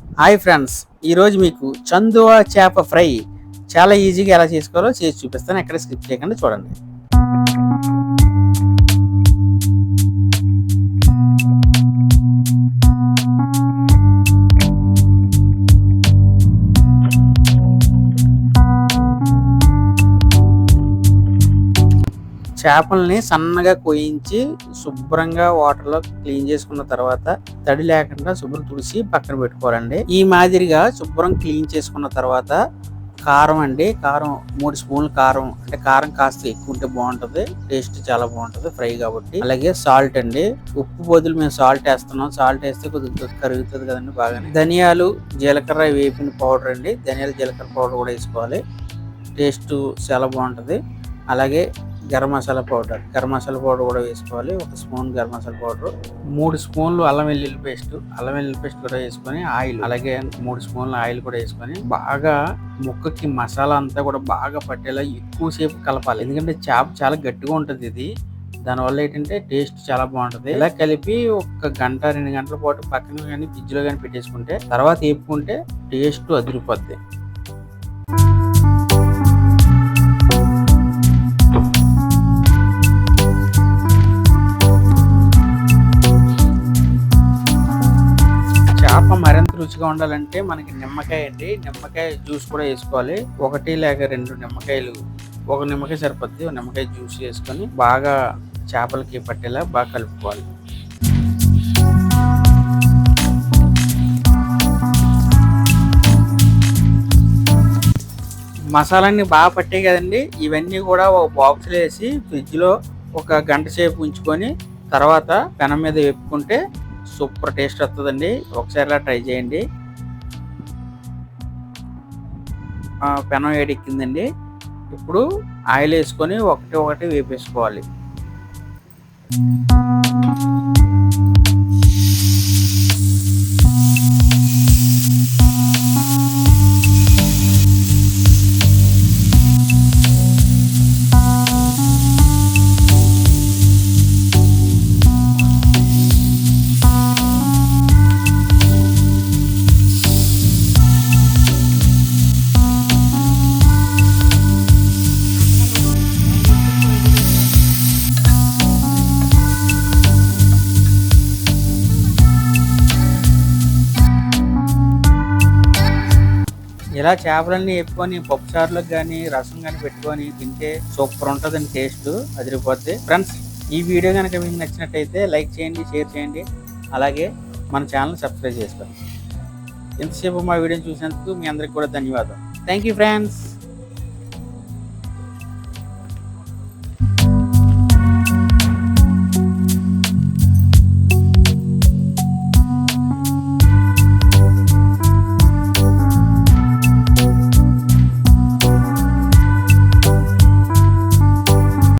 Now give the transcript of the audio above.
Hi friends ఈరోజు మీకు చందువా చేప ఫ్రై చాలా ఈజీగా ఎలా చేసుకోవాలో చేసి చూపిస్తాను. ఎక్కడ స్కిప్ చేయకుండా చూడండి. చేపల్ని సన్నగా కోయించి శుభ్రంగా వాటర్లో క్లీన్ చేసుకున్న తర్వాత తడి లేకుండా శుభ్రం తుడిచి పక్కన పెట్టుకోవాలండి. ఈ మాదిరిగా శుభ్రం క్లీన్ చేసుకున్న తర్వాత కారం అండి. కారం మూడు స్పూన్లు కారం అంటే కారం కాస్త ఎక్కువ ఉంటే బాగుంటుంది. టేస్ట్ చాలా బాగుంటుంది ఫ్రై కాబట్టి. అలాగే సాల్ట్ అండి. ఉప్పు బదులు మేము సాల్ట్ వేస్తున్నాం. సాల్ట్ వేస్తే కొద్దిగా కరుగుతుంది కదండి బాగానే. ధనియాలు జీలకర్ర వేపిన పౌడర్ అండి. ధనియాలు జీలకర్ర పౌడర్ కూడా వేసుకోవాలి. టేస్ట్ చాలా బాగుంటుంది. అలాగే గరం మసాలా పౌడర్. గరం మసాలా పౌడర్ కూడా వేసుకోవాలి. ఒక స్పూన్ గరం మసాలా పౌడర్. మూడు స్పూన్లు అల్లం వెల్లుల్లి పేస్ట్. అల్లం వెల్లుల్లి పేస్ట్ కూడా వేసుకొని ఆయిల్. అలాగే మూడు స్పూన్ల ఆయిల్ కూడా వేసుకొని బాగా ముక్కకి మసాలా అంతా కూడా బాగా పట్టేలా ఎక్కువసేపు కలపాలి. ఎందుకంటే చేప చాలా గట్టిగా ఉంటుంది ఇది. దానివల్ల ఏంటంటే టేస్ట్ చాలా బాగుంటుంది. ఇలా కలిపి ఒక గంట రెండు గంటల పాటు పక్కన కానీ ఫ్రిడ్జ్లో కానీ పెట్టేసుకుంటే తర్వాత వేపుకుంటే టేస్ట్ అదిరిపోద్ది. మరింత రుచిగా ఉండాలంటే మనకి నిమ్మకాయ అండి. నిమ్మకాయ జ్యూస్ కూడా వేసుకోవాలి. ఒకటి లేక రెండు నిమ్మకాయలు ఒక నిమ్మకాయ సరిపోద్ది. ఒక నిమ్మకాయ జ్యూస్ వేసుకొని బాగా చేపలకి పట్టేలా బాగా కలుపుకోవాలి. మసాలాన్ని బాగా పట్టాయి కదండి. ఇవన్నీ కూడా ఒక బాక్స్లో వేసి ఫ్రిడ్జ్లో ఒక గంట సేపు ఉంచుకొని తర్వాత పెనం మీద వేపుకుంటే సూపర్ టేస్ట్ వస్తుందండి. ఒకసారి అలా ట్రై చేయండి. పెనం వేడెక్కిందండి ఇప్పుడు ఆయిల్ వేసుకొని ఒకటి ఒకటి వేపేసుకోవాలి. ఇలా చేపలన్నీ వేపుకొని పప్పు చారులకు కానీ రసం కానీ పెట్టుకొని తింటే సూపర్ ఉంటుందండి టేస్ట్. అదిరిపోద్ది. ఫ్రెండ్స్ ఈ వీడియో కనుక మీకు నచ్చినట్టయితే లైక్ చేయండి షేర్ చేయండి. అలాగే మన ఛానల్ సబ్స్క్రైబ్ చేసుకోండి. ఎంతసేపు మా వీడియోని చూసినందుకు మీ అందరికి కూడా ధన్యవాదాలు. Thank you friends.